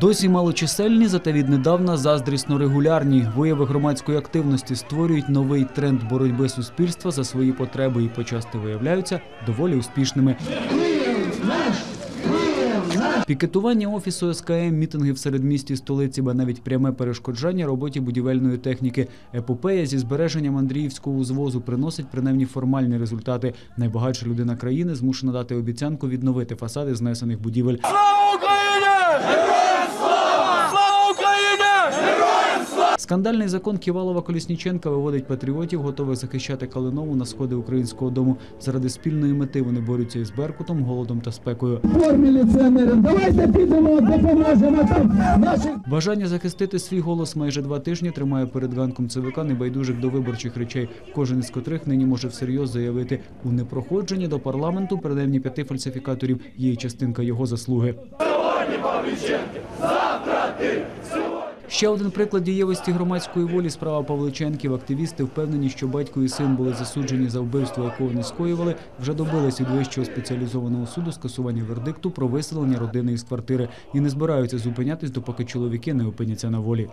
Досі малочисельні, зате віднедавна заздрісно регулярні. Вияви громадської активності створюють новий тренд боротьби суспільства за свої потреби і почасти виявляються доволі успішними. Пікетування офісу СКМ, мітинги в середмісті столиці, ба навіть пряме перешкоджання роботі будівельної техніки. Епопея зі збереженням Андріївського узвозу приносить принаймні формальні результати. Найбагатша людина країни змушена дати обіцянку відновити фасади знесених будівель. Слава Україні! Героям слава! Слава Україні! Скандальний закон Ківалова Колісніченка виводить патріотів, готових захищати Калинову на сходи українського дому. Заради спільної мети вони борються із Беркутом, голодом та спекою. Форм. Давайте підемо, допоможемо там нашим. Бажання захистити свій голос майже два тижні тримає перед ганком ЦВК небайдужих до виборчих речей, кожен із котрих нині може всерйоз заявити у непроходженні до парламенту принаймні п'яти фальсифікаторів є частинка його заслуги. Ще один приклад дієвості громадської волі справа Павличенків. Активісти впевнені, що батько і син були засуджені за вбивство, якого не скоювали. Вже добились від вищого спеціалізованого суду скасування вердикту про виселення родини із квартири і не збираються зупинятись, допоки чоловіки не опиняться на волі.